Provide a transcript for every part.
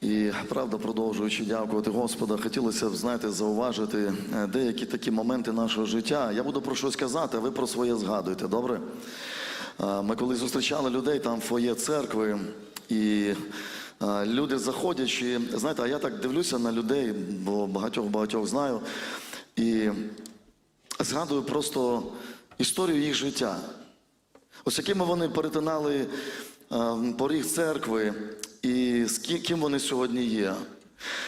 І правда, продовжуючи дякувати Господа, хотілося б, знаєте, зауважити е, деякі такі моменти нашого життя. Я буду про щось казати, а ви про своє згадуйте, добре? Е, Ми коли зустрічали людей там в фоє церкви, і е, люди заходячи, знаєте, а я так дивлюся на людей, бо багатьох-багатьох знаю, і згадую просто історію їх життя. Ось якими вони перетинали поріг церкви, і з ким вони сьогодні є.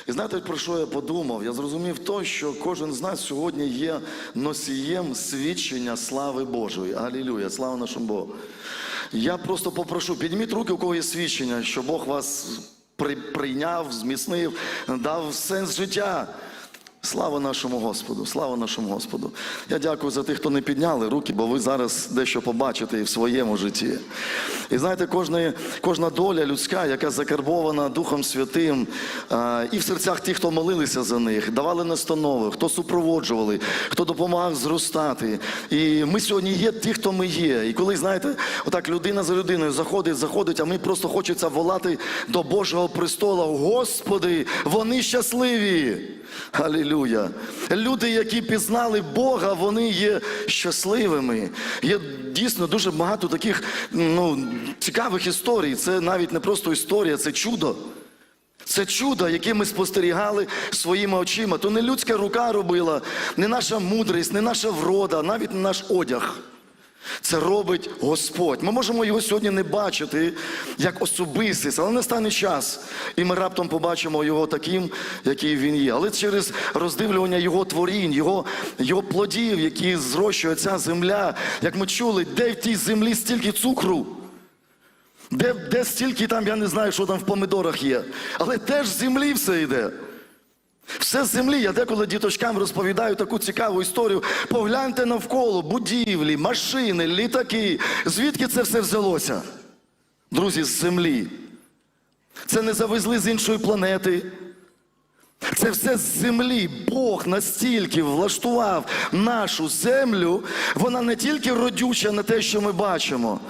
І знаєте, про що я подумав? Я зрозумів то, що кожен з нас сьогодні є носієм свідчення слави Божої. Алілюя, слава нашому Богу. Я просто попрошу, підніміть руки, у кого є свідчення, що Бог вас прийняв, зміцнив, дав сенс життя. Слава нашому Господу, слава нашому Господу. Я дякую за тих, хто не підняли руки, бо ви зараз дещо побачите і в своєму житті. І знаєте, кожна, кожна доля людська, яка закарбована Духом Святим, і в серцях тих, хто молилися за них, давали настанови, хто супроводжували, хто допомагав зростати. І ми сьогодні є ті, хто ми є. І коли, знаєте, отак людина за людиною заходить, заходить, а ми просто хочеться волати до Божого престола. Господи, вони щасливі! Алілюя. Люди, які пізнали Бога, вони є щасливими. Є дійсно дуже багато таких ну, цікавих історій. Це навіть не просто історія, це чудо. Це чудо, яке ми спостерігали своїми очима. То не людська рука робила, не наша мудрість, не наша врода, навіть не наш одяг. Це робить Господь. Ми можемо його сьогодні не бачити як особистість, але настане час, і ми раптом побачимо його таким, який він є. Але через роздивлювання його творінь, його, його плодів, які зрощує ця земля, як ми чули, де в тій землі стільки цукру. Де, де стільки там, я не знаю, що там в помидорах є. Але теж з землі все йде. Все з землі. Я деколи діточкам розповідаю таку цікаву історію. Погляньте навколо будівлі, машини, літаки. Звідки це все взялося? Друзі, з землі. Це не завезли з іншої планети. Це все з землі. Бог настільки влаштував нашу землю. Вона не тільки родюча на те, що ми бачимо.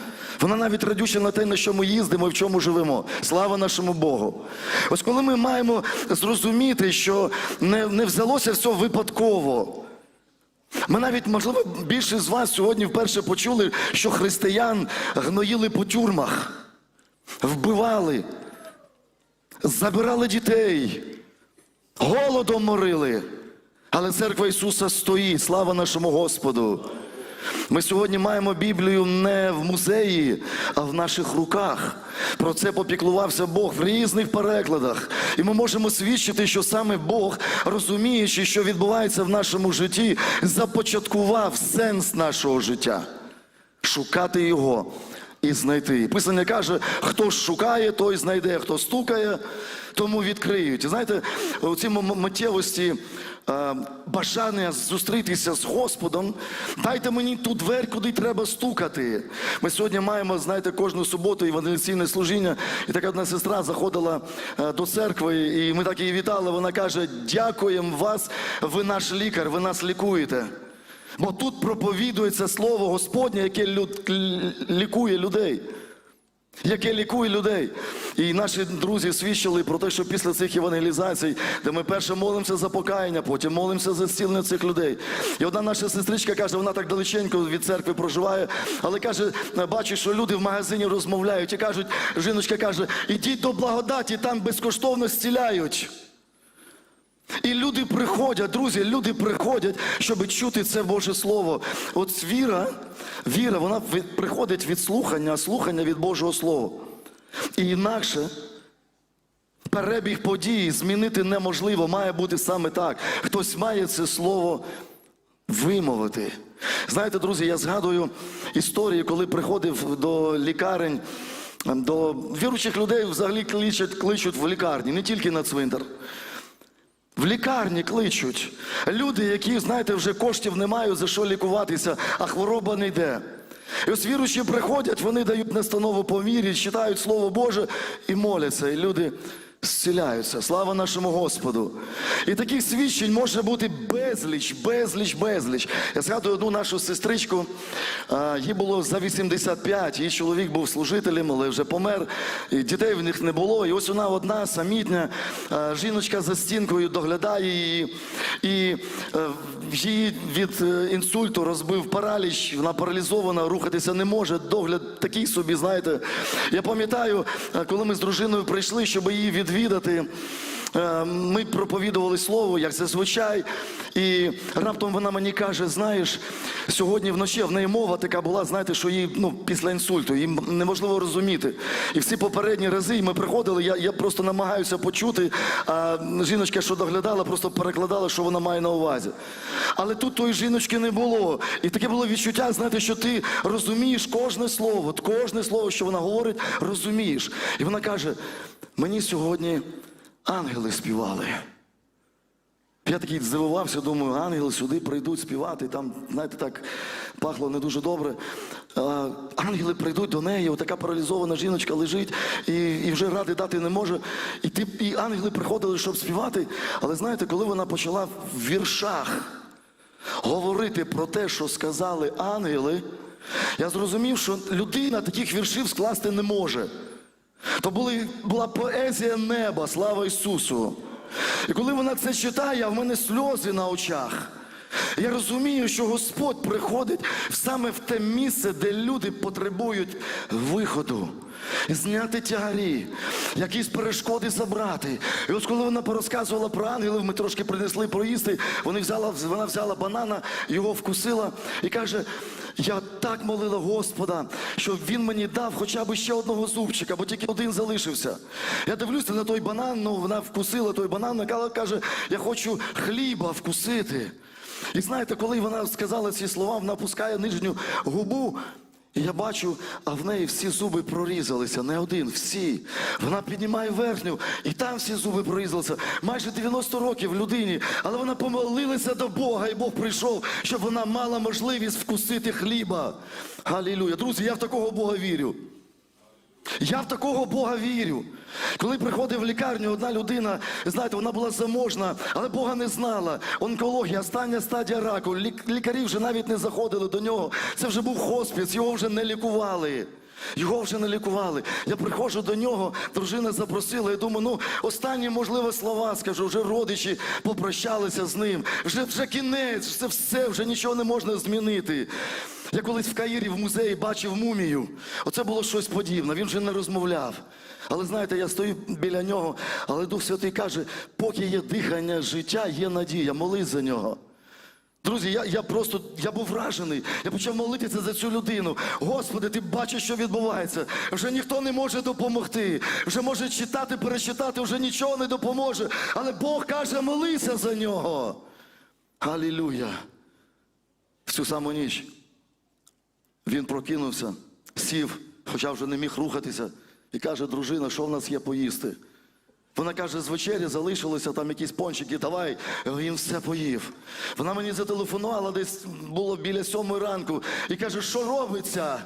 Вона навіть радюча на те, на що ми їздимо і в чому живемо. Слава нашому Богу. Ось коли ми маємо зрозуміти, що не, не взялося все випадково. Ми навіть, можливо, більшість з вас сьогодні вперше почули, що християн гноїли по тюрмах, вбивали, забирали дітей, голодом морили. Але церква Ісуса стоїть, слава нашому Господу. Ми сьогодні маємо Біблію не в музеї, а в наших руках. Про це попіклувався Бог в різних перекладах. І ми можемо свідчити, що саме Бог, розуміючи, що відбувається в нашому житті, започаткував сенс нашого життя. Шукати його і знайти. Писання каже, хто шукає, той знайде, хто стукає, тому відкриють. І знаєте, у цій миттєвості бажання зустрітися з Господом, дайте мені ту двері, куди треба стукати. Ми сьогодні маємо, знаєте, кожну суботу евангелізаційне служіння, і така одна сестра заходила е, до церкви, і ми так її вітали. Вона каже: Дякуємо вас, ви наш лікар, ви нас лікуєте. Бо тут проповідується слово Господнє, яке лікує людей. Яке лікує людей. І наші друзі свідчили про те, що після цих евангелізацій, де ми перше молимося за покаяння, потім молимося за зцілення цих людей. І одна наша сестричка каже, вона так далеченько від церкви проживає, але каже, бачить, що люди в магазині розмовляють і кажуть, жіночка каже, ідіть до благодаті, там безкоштовно зціляють. І люди приходять, друзі, люди приходять, щоб чути це Боже Слово. От віра, віра, вона приходить від слухання, слухання від Божого Слова. І інакше перебіг подій змінити неможливо, має бути саме так. Хтось має це слово вимовити. Знаєте, друзі, я згадую історії, коли приходив до лікарень, до віруючих людей взагалі кличуть, кличуть в лікарні, не тільки на цвинтар. В лікарні кличуть. Люди, які, знаєте, вже коштів не мають за що лікуватися, а хвороба не йде. І ось віруючі приходять, вони дають настанову по мірі, читають Слово Боже і моляться. І люди зціляються. Слава нашому Господу. І таких свідчень може бути безліч, безліч, безліч. Я згадую одну нашу сестричку, їй було за 85, її чоловік був служителем, але вже помер, і дітей в них не було. І ось вона одна, самітня, жіночка за стінкою доглядає її, і е, її від е, інсульту розбив параліч, вона паралізована, рухатися не може. Догляд такий собі, знаєте. Я пам'ятаю, е, коли ми з дружиною прийшли, щоб її відвідати. Е, Ми проповідували слово, як зазвичай, і раптом вона мені каже: знаєш, сьогодні вночі в неї мова така була, знаєте, що їй ну, після інсульту, їм неможливо розуміти. І всі попередні рази ми приходили, я, я просто намагаюся почути, а жіночка, що доглядала, просто перекладала, що вона має на увазі. Але тут тої жіночки не було. І таке було відчуття, знаєте, що ти розумієш кожне слово, кожне слово, що вона говорить, розумієш. І вона каже: мені сьогодні ангели співали. Я такий здивувався, думаю, ангели сюди прийдуть співати. Там, знаєте, так пахло не дуже добре. Ангели прийдуть до неї, отака паралізована жіночка лежить і, і вже ради дати не може. І, ти, і ангели приходили, щоб співати. Але знаєте, коли вона почала в віршах говорити про те, що сказали ангели, я зрозумів, що людина таких віршів скласти не може. То були, була поезія неба, слава Ісусу. І коли вона це читає, в мене сльози на очах. Я розумію, що Господь приходить саме в те місце, де люди потребують виходу. Зняти тягарі, якісь перешкоди забрати. І ось коли вона порозказувала про ангелів, ми трошки принесли проїсти, вони взяла, вона взяла банана, його вкусила і каже: я так молила Господа, щоб він мені дав хоча б ще одного зубчика, бо тільки один залишився. Я дивлюся на той банан, ну вона вкусила той банан, і каже, я хочу хліба вкусити. І знаєте, коли вона сказала ці слова, вона пускає нижню губу. Я бачу, а в неї всі зуби прорізалися, не один, всі. Вона піднімає верхню, і там всі зуби прорізалися. Майже 90 років людині, але вона помолилася до Бога, і Бог прийшов, щоб вона мала можливість вкусити хліба. Галілюя. Друзі, я в такого Бога вірю. Я в такого Бога вірю. Коли приходив в лікарню, одна людина, знаєте, вона була заможна, але Бога не знала. Онкологія, остання стадія раку. Лікарі вже навіть не заходили до нього. Це вже був хоспіс, його вже не лікували. Його вже не лікували. Я приходжу до нього, дружина запросила, я думаю, ну останні, можливо, слова скажу, вже родичі попрощалися з ним. Вже вже кінець, це все, вже нічого не можна змінити. Я колись в Каїрі в музеї бачив мумію. Оце було щось подібне. Він вже не розмовляв. Але знаєте, я стою біля нього, але Дух Святий каже, поки є дихання життя, є надія, молись за нього. Друзі, я, я просто я був вражений. Я почав молитися за цю людину. Господи, ти бачиш, що відбувається. Вже ніхто не може допомогти. Вже може читати, перечитати, вже нічого не допоможе. Але Бог каже, молися за нього. Алілюя. В цю саму ніч він прокинувся, сів, хоча вже не міг рухатися, і каже, дружина, що в нас є поїсти? Вона каже, з вечері залишилося там якісь пончики, давай, він все поїв. Вона мені зателефонувала, десь було біля сьомої ранку, і каже, що робиться?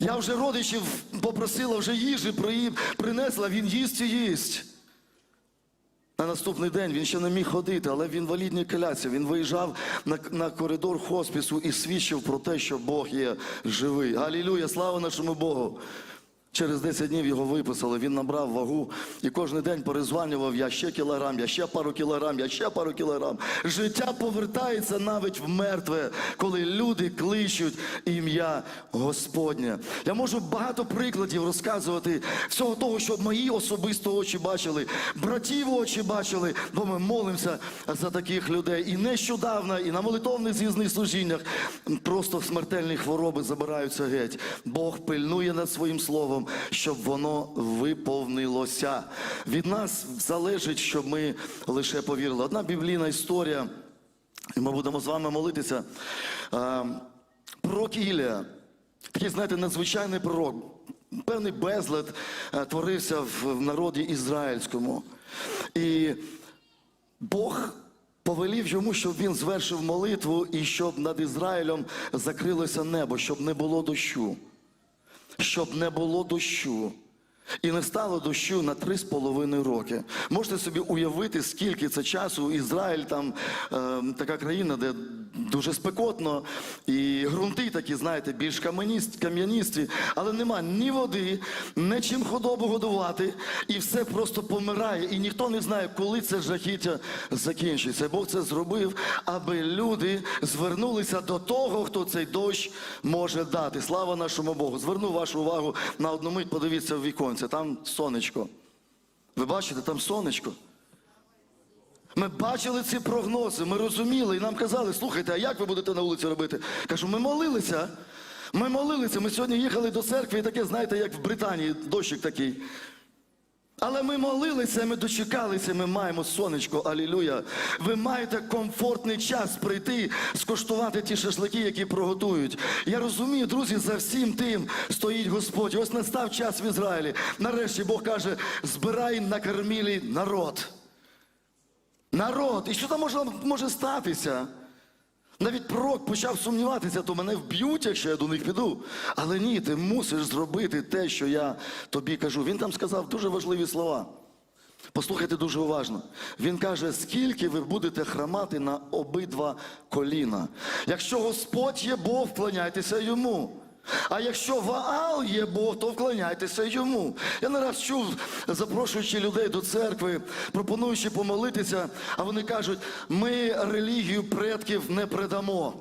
Я вже родичів попросила, вже їжі при- принесла, він їсть і їсть. На наступний день він ще не міг ходити, але в інвалідній колясці. Він виїжджав на, на коридор хоспісу і свідчив про те, що Бог є живий. Галілюя, слава нашому Богу. Через 10 днів його виписали, він набрав вагу і кожен день перезванював, я ще кілограм, я ще пару кілограм, я ще пару кілограм. Життя повертається навіть в мертве, коли люди кличуть ім'я Господнє. Я можу багато прикладів розказувати всього того, що мої особисто очі бачили, братів очі бачили, бо ми молимося за таких людей. І нещодавно, і на молитовних з'їзних служіннях просто смертельні хвороби забираються геть. Бог пильнує над своїм словом, щоб воно виповнилося. Від нас залежить, щоб ми лише повірили. Одна біблійна історія, і ми будемо з вами молитися. Пророк Ілія, такий, знаєте, надзвичайний пророк. Певний безлад е, творився в народі ізраїльському. І Бог повелів йому, щоб він звершив молитву і щоб над Ізраїлем закрилося небо, щоб не було дощу. Щоб не було дощу. І не стало дощу на три з половиною роки. Можете собі уявити, скільки це часу Ізраїль там е, така країна, де дуже спекотно, і ґрунти такі, знаєте, більш кам'яністі, але нема ні води, ні чим худобу годувати, і все просто помирає. І ніхто не знає, коли це жахіття закінчиться. Бог це зробив, аби люди звернулися до того, хто цей дощ може дати. Слава нашому Богу. Зверну вашу увагу на одну мить, подивіться в віконце. Там сонечко. Ви бачите, там сонечко. Ми бачили ці прогнози, ми розуміли, і нам казали, слухайте, а як ви будете на вулиці робити? Кажу, ми молилися. Ми молилися. Ми сьогодні їхали до церкви, і таке, знаєте, як в Британії, дощик такий. Але ми молилися, ми дочекалися, ми маємо сонечко, алілюя. Ви маєте комфортний час прийти, скуштувати ті шашлики, які приготують. Я розумію, друзі, за всім тим стоїть Господь. Ось настав час в Ізраїлі. Нарешті Бог каже: збирай на кармілі народ. Народ. І що там може, може статися? Навіть пророк почав сумніватися, то мене вб'ють, якщо я до них піду. Але ні, ти мусиш зробити те, що я тобі кажу. Він там сказав дуже важливі слова. Послухайте дуже уважно. Він каже, скільки ви будете храмати на обидва коліна. Якщо Господь є Бог, вклоняйтеся йому. А якщо Ваал є Бог, то вклоняйтеся йому. Я не раз чув, запрошуючи людей до церкви, пропонуючи помолитися, а вони кажуть, ми релігію предків не предамо.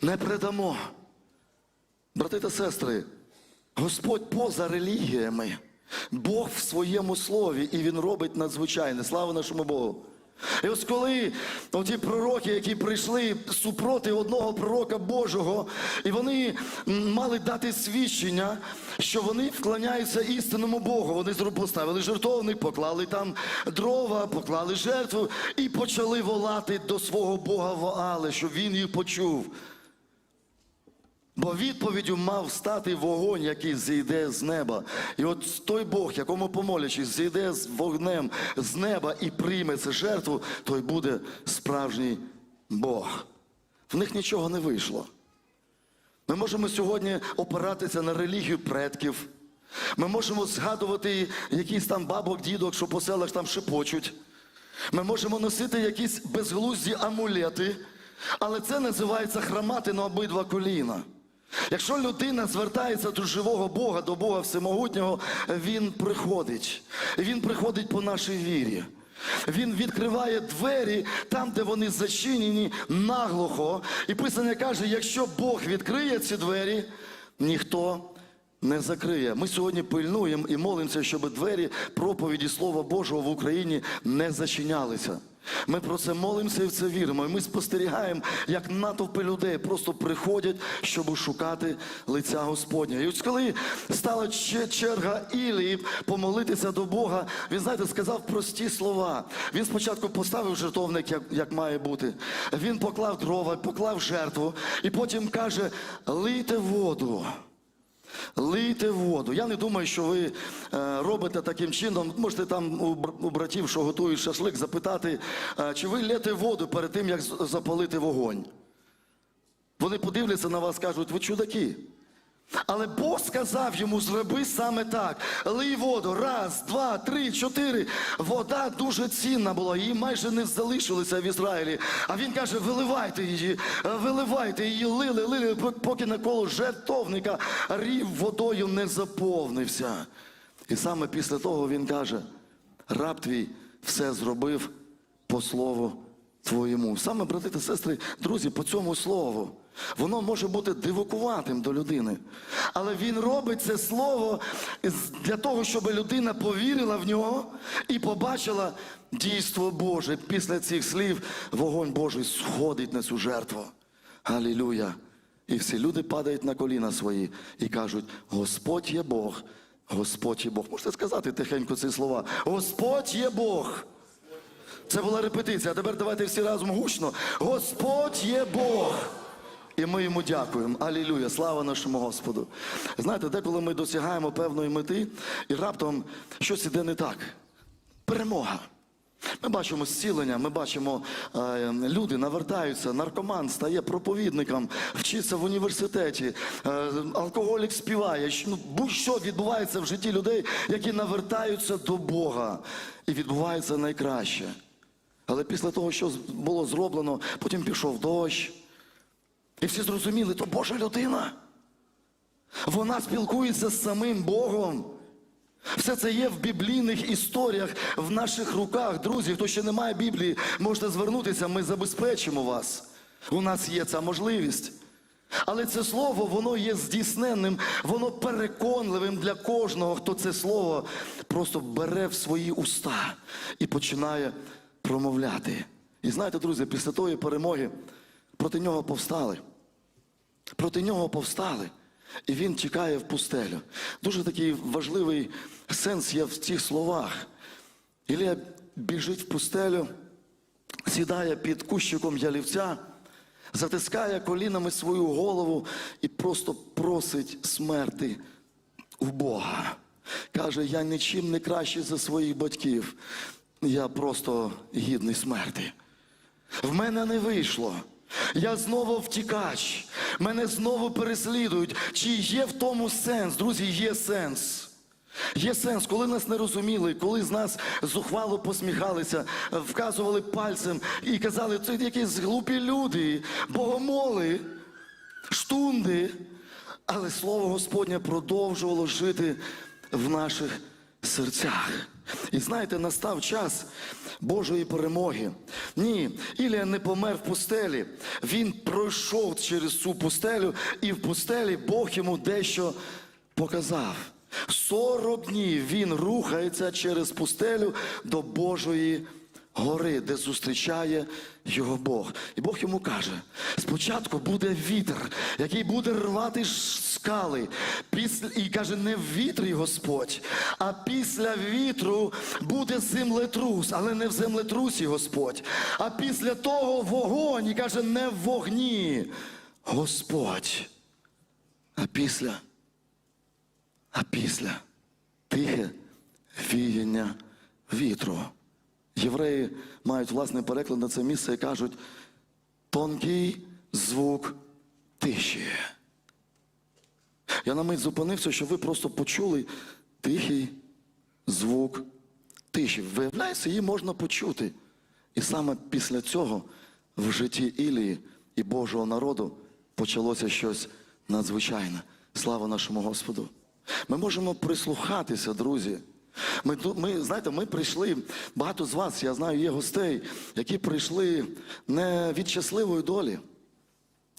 Не предамо. Брати та сестри, Господь поза релігіями, Бог в своєму слові, і Він робить надзвичайне. Слава нашому Богу. І ось коли оті пророки, які прийшли супроти одного пророка Божого, і вони мали дати свідчення, що вони вклоняються істинному Богу. Вони поставили жертовник, поклали там дрова, поклали жертву і почали волати до свого Бога Ваали, щоб він їх почув. Бо відповіддю мав стати вогонь, який зійде з неба. І от той Бог, якому помолячись, зійде з вогнем з неба і прийме цю жертву, той буде справжній Бог. В них нічого не вийшло. Ми можемо сьогодні опиратися на релігію предків. Ми можемо згадувати якісь там бабок, дідок, що по селах там шепочуть. Ми можемо носити якісь безглузді амулети, але це називається храмати на обидва коліна. Якщо людина звертається до живого Бога, до Бога Всемогутнього, він приходить. Він приходить по нашій вірі. Він відкриває двері там, де вони зачинені наглухо. І Писання каже, якщо Бог відкриє ці двері, ніхто не закриє. Ми сьогодні пильнуємо і молимося, щоб двері проповіді Слова Божого в Україні не зачинялися. Ми про це молимося і в це віримо. І ми спостерігаємо, як натовпи людей просто приходять, щоб шукати лиця Господня. І ось коли стала ще черга Ілії помолитися до Бога, він, знаєте, сказав прості слова. Він спочатку поставив жертовник, як, як має бути. Він поклав дрова, поклав жертву, і потім каже: лийте воду. Лийте воду. Я не думаю, що ви е, робите таким чином. Можете там у, братів, що готують шашлик, запитати, е, чи ви лєте воду перед тим, як запалити вогонь. Вони подивляться на вас, кажуть, ви чудаки. Але Бог сказав йому, зроби саме так. Лий воду. Раз, два, три, чотири. Вода дуже цінна була, її майже не залишилося в Ізраїлі. А він каже: виливайте її, виливайте її, лили, лили, поки навколо жертовника рів водою не заповнився. І саме після того він каже: раб твій все зробив по слову твоєму. Саме, брати та сестри, друзі, по цьому слову. Воно може бути дивакуватим до людини. Але він робить це слово для того, щоб людина повірила в нього і побачила дійство Боже. Після цих слів вогонь Божий сходить на цю жертву. Алілюя. І всі люди падають на коліна свої і кажуть: Господь є Бог, Господь є Бог. Можете сказати тихенько ці слова? Господь є Бог. Це була репетиція. А тепер давайте всі разом гучно. Господь є Бог. І ми йому дякуємо. Алілюя, слава нашому Господу. Знаєте, деколи ми досягаємо певної мети, і раптом щось іде не так. Перемога. Ми бачимо зцілення, ми бачимо, е, люди навертаються, наркоман стає проповідником, вчиться в університеті, е, алкоголік співає. Ну, будь-що відбувається в житті людей, які навертаються до Бога. І відбувається найкраще. Але після того, що було зроблено, потім пішов дощ. І всі зрозуміли, то Божа людина. Вона спілкується з самим Богом. Все це є в біблійних історіях в наших руках. Друзі, хто ще не має Біблії, можете звернутися, ми забезпечимо вас. У нас є ця можливість. Але це слово, воно є здійсненним, воно переконливим для кожного, хто це слово просто бере в свої уста і починає промовляти. І знаєте, друзі, після тої перемоги проти нього повстали. Проти нього повстали, і він тікає в пустелю. Дуже такий важливий сенс є в цих словах. Ілія біжить в пустелю, сідає під кущиком ялівця, затискає колінами свою голову і просто просить смерти у Бога. Каже, я нічим не кращий за своїх батьків. Я просто гідний смерти. В мене не вийшло. Я знову втікач. Мене знову переслідують. Чи є в тому сенс? Друзі, є сенс. Є сенс, коли нас не розуміли, коли з нас зухвало посміхалися, вказували пальцем і казали, це якісь глупі люди, богомоли, штунди. Але слово Господнє продовжувало жити в наших серцях. І знаєте, настав час Божої перемоги. Ні, Ілія не помер в пустелі. Він пройшов через цю пустелю, і в пустелі Бог йому дещо показав. 40 днів він рухається через пустелю до Божої гори, де зустрічає його Бог. І Бог йому каже: спочатку буде вітер, який буде рвати скали. Після, і каже, не в вітрі Господь, а після вітру буде землетрус, але не в землетрусі Господь. А після того вогонь, і каже, не в вогні Господь. А після а після тихе віяння вітру. Євреї мають власний переклад на це місце і кажуть тонкий звук тиші. Я на мить зупинився, щоб ви просто почули тихий звук тиші. Виявляється, її можна почути. І саме після цього в житті Ілії і Божого народу почалося щось надзвичайне. Слава нашому Господу. Ми можемо прислухатися, друзі. Ми, ми, знаєте, ми прийшли, багато з вас, я знаю, є гостей, які прийшли не від щасливої долі.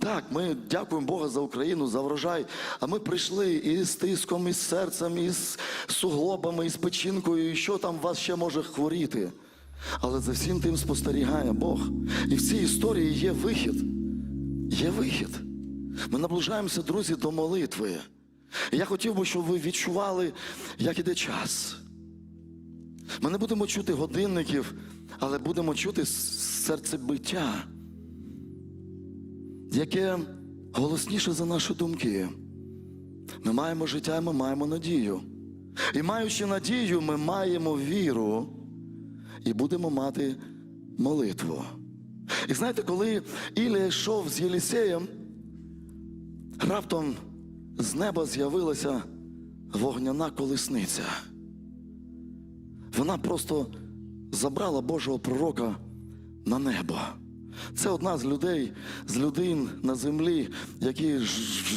Так, ми дякуємо Бога за Україну, за врожай. А ми прийшли і з тиском, і з серцем, і з суглобами, і з печінкою, і що там вас ще може хворіти. Але за всім тим спостерігає Бог. І в цій історії є вихід. Є вихід. Ми наближаємося, друзі, до молитви. Я хотів би, щоб ви відчували, як іде час. Ми не будемо чути годинників, але будемо чути серцебиття яке голосніше за наші думки. Ми маємо життя, і ми маємо надію. І маючи надію, ми маємо віру і будемо мати молитву. І знаєте, коли Ілія йшов з Єлісеєм, раптом з неба з'явилася вогняна колесниця. Вона просто забрала Божого пророка на небо. Це одна з людей, з людей на землі, які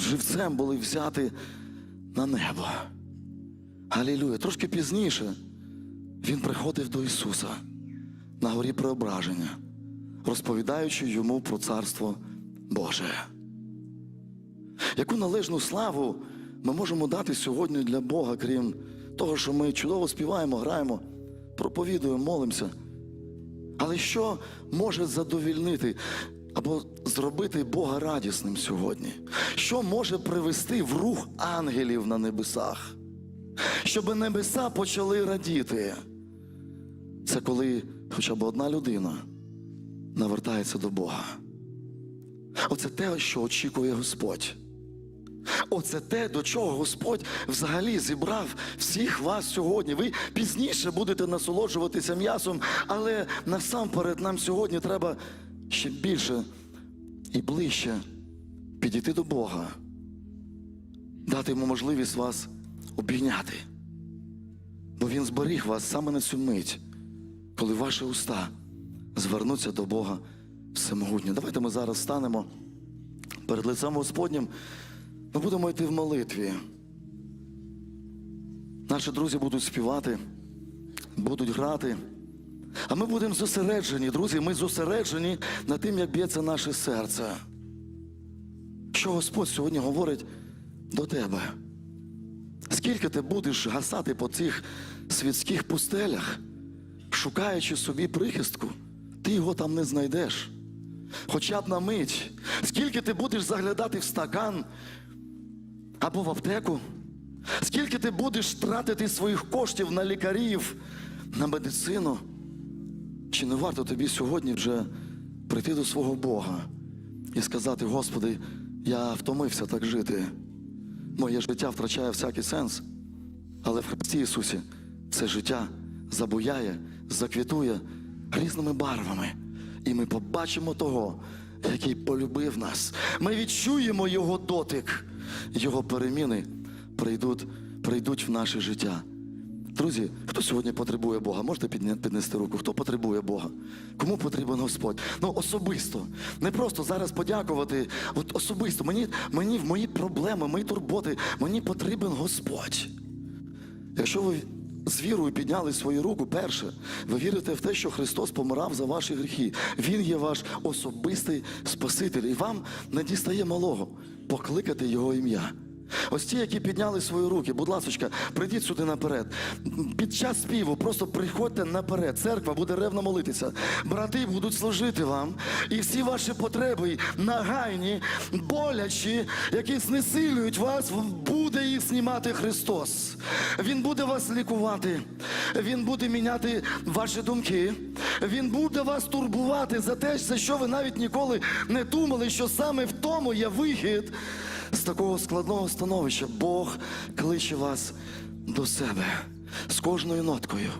живцем були взяти на небо. Галілюя. Трошки пізніше він приходив до Ісуса на горі преображення, розповідаючи йому про Царство Боже. Яку належну славу ми можемо дати сьогодні для Бога, крім того, що ми чудово співаємо, граємо, проповідуємо, молимося. Але що може задовільнити або зробити Бога радісним сьогодні? Що може привести в рух ангелів на небесах? Щоб небеса почали радіти. Це коли хоча б одна людина навертається до Бога. Оце те, що очікує Господь. Оце те, до чого Господь взагалі зібрав всіх вас сьогодні. Ви пізніше будете насолоджуватися м'ясом, але насамперед нам сьогодні треба ще більше і ближче підійти до Бога, дати йому можливість вас обійняти. Бо Він зберіг вас саме на цю мить, коли ваші уста звернуться до Бога всемогутнього. Давайте ми зараз станемо перед лицем Господнім. Ми будемо йти в молитві. Наші друзі будуть співати, будуть грати. А ми будемо зосереджені, друзі, ми зосереджені над тим, як б'ється наше серце. Що Господь сьогодні говорить до тебе? Скільки ти будеш гасати по цих світських пустелях, шукаючи собі прихистку, ти його там не знайдеш. Хоча б на мить, скільки ти будеш заглядати в стакан або в аптеку, скільки ти будеш тратити своїх коштів на лікарів, на медицину, чи не варто тобі сьогодні вже прийти до свого Бога і сказати: Господи, я втомився так жити. Моє життя втрачає всякий сенс, але в Христі Ісусі це життя забуяє, заквітує різними барвами. І ми побачимо того, який полюбив нас. Ми відчуємо Його дотик, Його переміни прийдуть, прийдуть в наше життя. Друзі, хто сьогодні потребує Бога? Можете піднести руку? Хто потребує Бога? Кому потрібен Господь? Ну особисто. Не просто зараз подякувати. От особисто. Мені, мені в мої проблеми, мої турботи, мені потрібен Господь. Якщо ви з вірою підняли свою руку, перше, ви вірите в те, що Христос помирав за ваші гріхи. Він є ваш особистий Спаситель, і вам не дістає малого покликати Його ім'я. Ось ті, які підняли свої руки, будь ласка, прийдіть сюди наперед. Під час співу просто приходьте наперед. Церква буде ревно молитися. Брати будуть служити вам. І всі ваші потреби нагайні, болячі, які знесилюють вас, буде їх знімати Христос. Він буде вас лікувати, Він буде міняти ваші думки. Він буде вас турбувати за те, за що ви навіть ніколи не думали, що саме в тому є вихід з такого складного становища. Бог кличе вас до себе з кожною ноткою.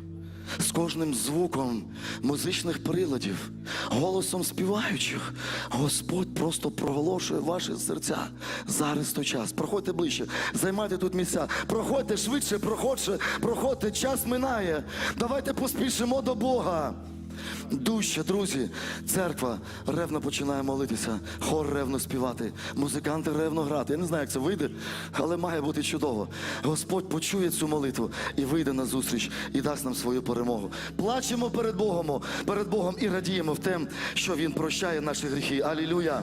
З кожним звуком музичних приладів, голосом співаючих, Господь просто проголошує ваші серця. Зараз той час. Проходьте ближче, займайте тут місця. Проходьте швидше, проходьте, проходьте, час минає. Давайте поспішимо до Бога. Дужче, друзі, церква ревно починає молитися, хор ревно співати, музиканти ревно грати. Я не знаю, як це вийде, але має бути чудово. Господь почує цю молитву і вийде на зустріч і дасть нам свою перемогу. Плачемо перед Богом, перед Богом і радіємо в тем, що Він прощає наші гріхи. Алілюя!